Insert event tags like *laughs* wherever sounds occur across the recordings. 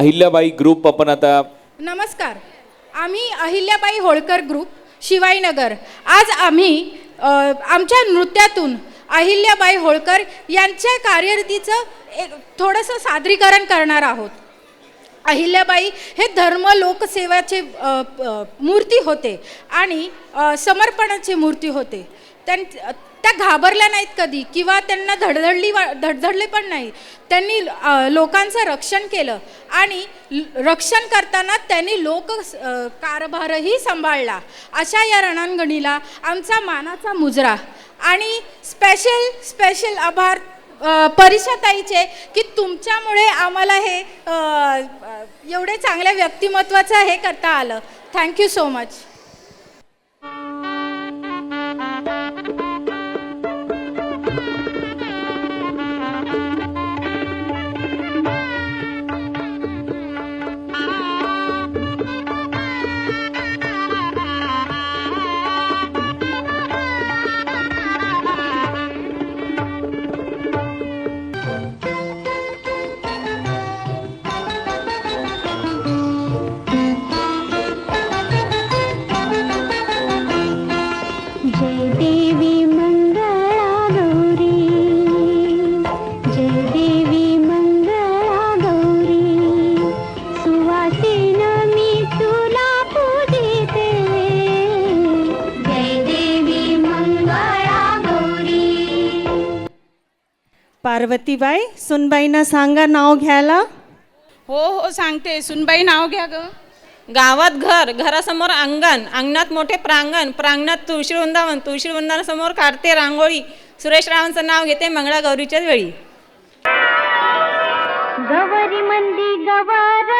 Ahilyabai group आपण आता नमस्कार. आम्ही अहिल्याबाई होळकर ग्रुप शिवाईनगर. आज आम्ही अ, आमच्या नृत्यातून अहिल्याबाई होळकर यांच्या कार्यरतीचं एक थोडंसं सादरीकरण करणार आहोत. अहिल्याबाई हे धर्म लोकसेवाचे अ, मूर्ती होते आणि अ, समर्पणाची मूर्ती होते. त्यां त्या घाबरल्या नाहीत कधी? किंवा त्यांना धडधडली वा धडधडले पण नाही. त्यांनी लोकांचं रक्षण केलं. आणि रक्षण करताना त्यांनी लोक कारभारही सांभाळला. अशा या रणांगणीला आमचा मानाचा मुजरा. आणि स्पेशल स्पेशल आभार परिषदाईचे की तुमच्यामुळे आम्हाला हे एवढे चांगल्या व्यक्तिमत्वाचं हे करता आलं. Thank you so much Parvatibai सुनबाईंना सांगा नाव घ्यायला. हो हो सांगते. सुनबाई नाव घ्या ग. गावात घर घरासमोर अंगण अंगणात मोठे प्रांगण प्रांगणात तुळशी वृंदावन तुळशी वृंदावनासमोर काढते रांगोळी. सुरेश रावांचं नाव घेते मंगळागौरीच्याच वेळी. गवारी मंदी गवार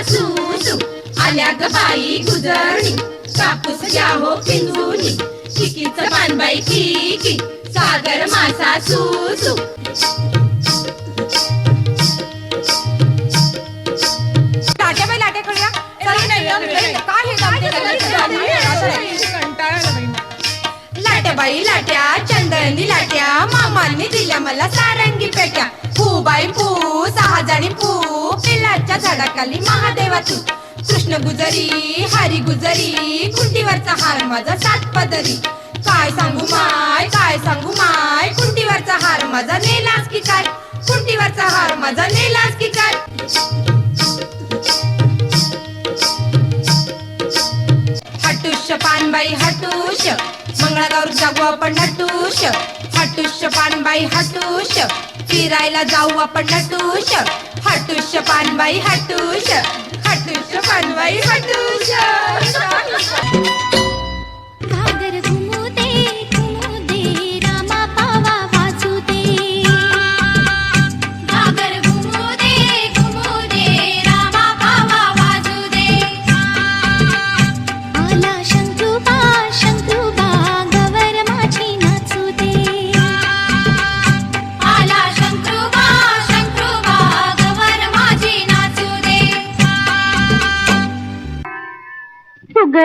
आल्या ग बाई गुजरणी कापूस घ्या हो पिंजूनी पानबाई किकी सागर मासा सुसू. काय हे? कंटाळा बाई. लाट्या चंदळणी लाट्या मामांनी दिल्या मला सारंगी पेट्या. पू बाई फू सहा जणी पू पिलाच्या झाडाखाली महादेवा तू कृष्ण गुजरी हरी गुजरी कुंटीवरचा हार माझा सात पदरी. काय सांगू माय काय सांगू माय कुंटीवरचा हार माझा नेलास की काय? कुंटीवरचा हार माझा नेलास की काय? मंगळागौर जाऊ आपण नटूश. हटुष्य पानबाई हटुष फिरायला जाऊ आपण नटूश. हटुष्य पानबाई हटुष हटुष्य पानबाई हटुष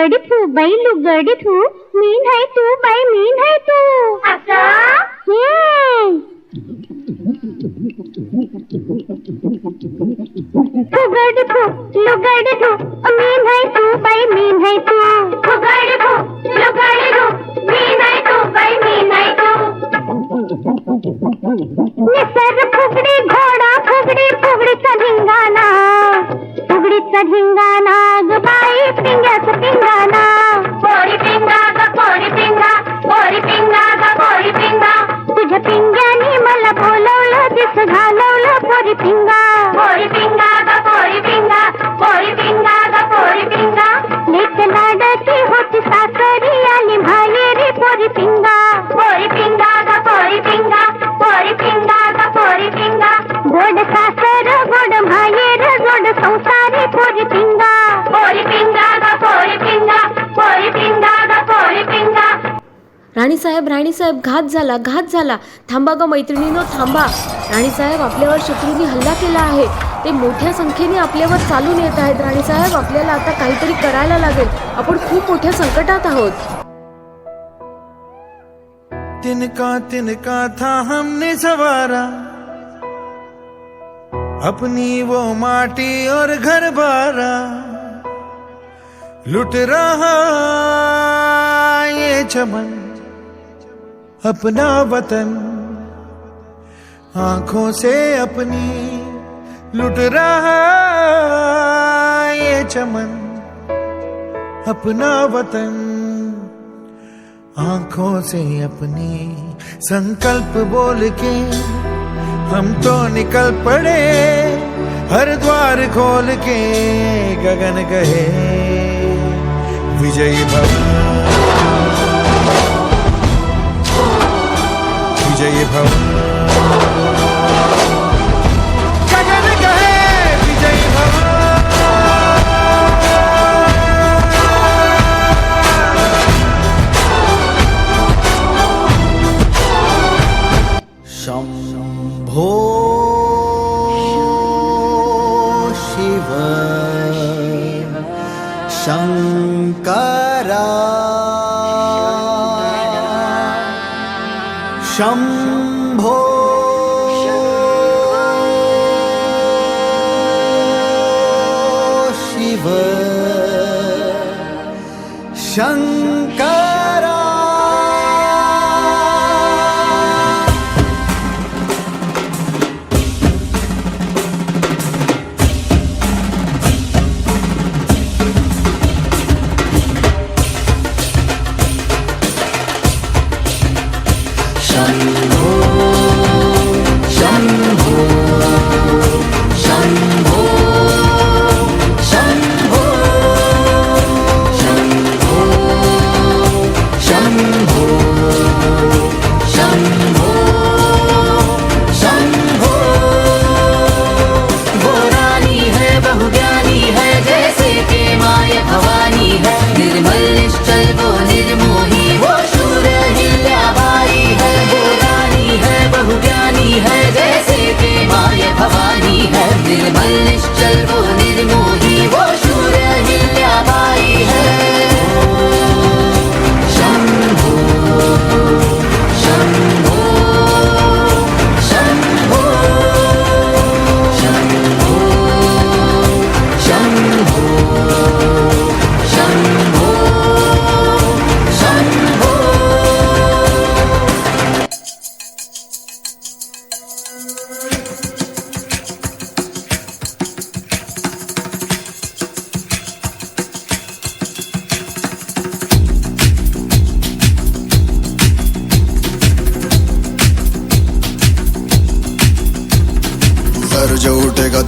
గడుపు బైలు గడుపు మీన్ హై తూ బై మీన్ హై తూ గడుపు గడుపు మీన్ హై తూ బై మీన్ హై తూ గడుపు గడుపు మీన్ హై తూ బై మీన్ హై తూ నిసర राणीसाहेब राणीसाहेब घात झाला घात झाला. थांबा ग मैत्रिणीनो थांबा. राणीसाहेब आपल्यावर शत्रूंनी हल्ला केला आहे. ते मोठ्या संख्येने आपल्यावर चालून येत आहेत. राणीसाहेब आपल्याला आता काहीतरी करायला लागेल. आपण खूप मोठ्या संकटात आहोत. तिनका तिनका था हमने सवारा. अपनी वो माटी और घर बारा. लुट रहा ये चमन। अपना वतन, आँखों से अपनी लुट रहा ये चमन, अपना वतन, आँखों से अपनी संकल्प बोल के हम तो निकल पड़े, हर द्वार खोल के गगन कहे विजयी भव। विजयी भव। गगन कहे विजयी भव। शम्भो शिव शङ्करा Şam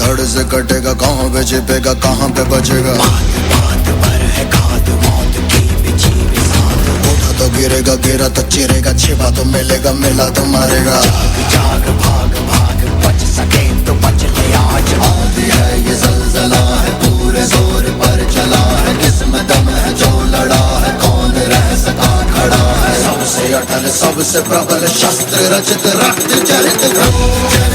धड़ से कटेगा, कहाँ पे छिपेगा कहाँ पे बचेगा? तो गिरेगा गिरा तो चिरेगा, छिपा तो मिलेगा, मिला तो मारेगा। जाग भाग भाग बच सके तो बच ले आज आंधी है ये जलजला है पूरे ज़ोर पर चला है किस्म दम है जो लड़ा है कौन रह सका खड़ा है सबसे अटल, सबसे प्रबल शस्त्र रचित, रक्त चरित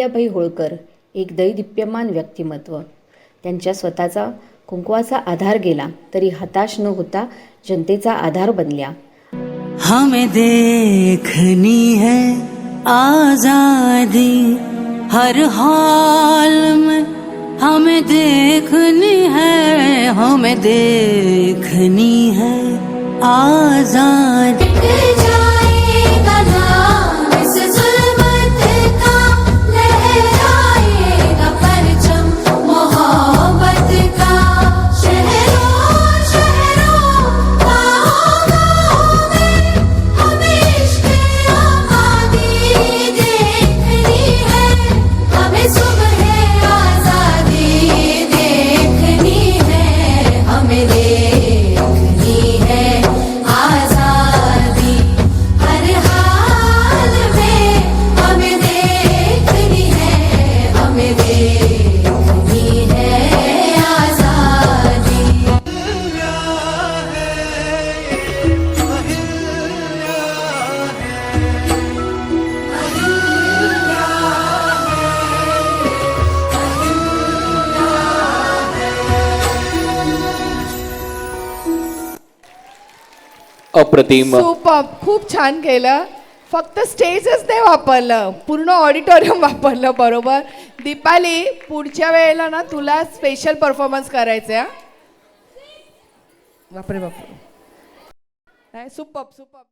अहिल्याबाई होळकर एक दैदिप्यमान व्यक्तिमत्व. त्यांच्या स्वतःचा कुंकवाचा आधार गेला तरी हताश न होता जनतेचा आधार बनल्या. हमें देखनी है आजादी. हर हाल में हमें देखनी है हमें देखनी है आजादी। अप्रतिम. सुपर खूप छान केलं. फक्त स्टेजच नाही वापरलं पूर्ण ऑडिटोरियम *laughs* वापरलं बरोबर? दीपाली पुढच्या वेळेला ना तुला स्पेशल परफॉर्मन्स करायचं आहे, बापरे बापरे नाही सुपर सुपर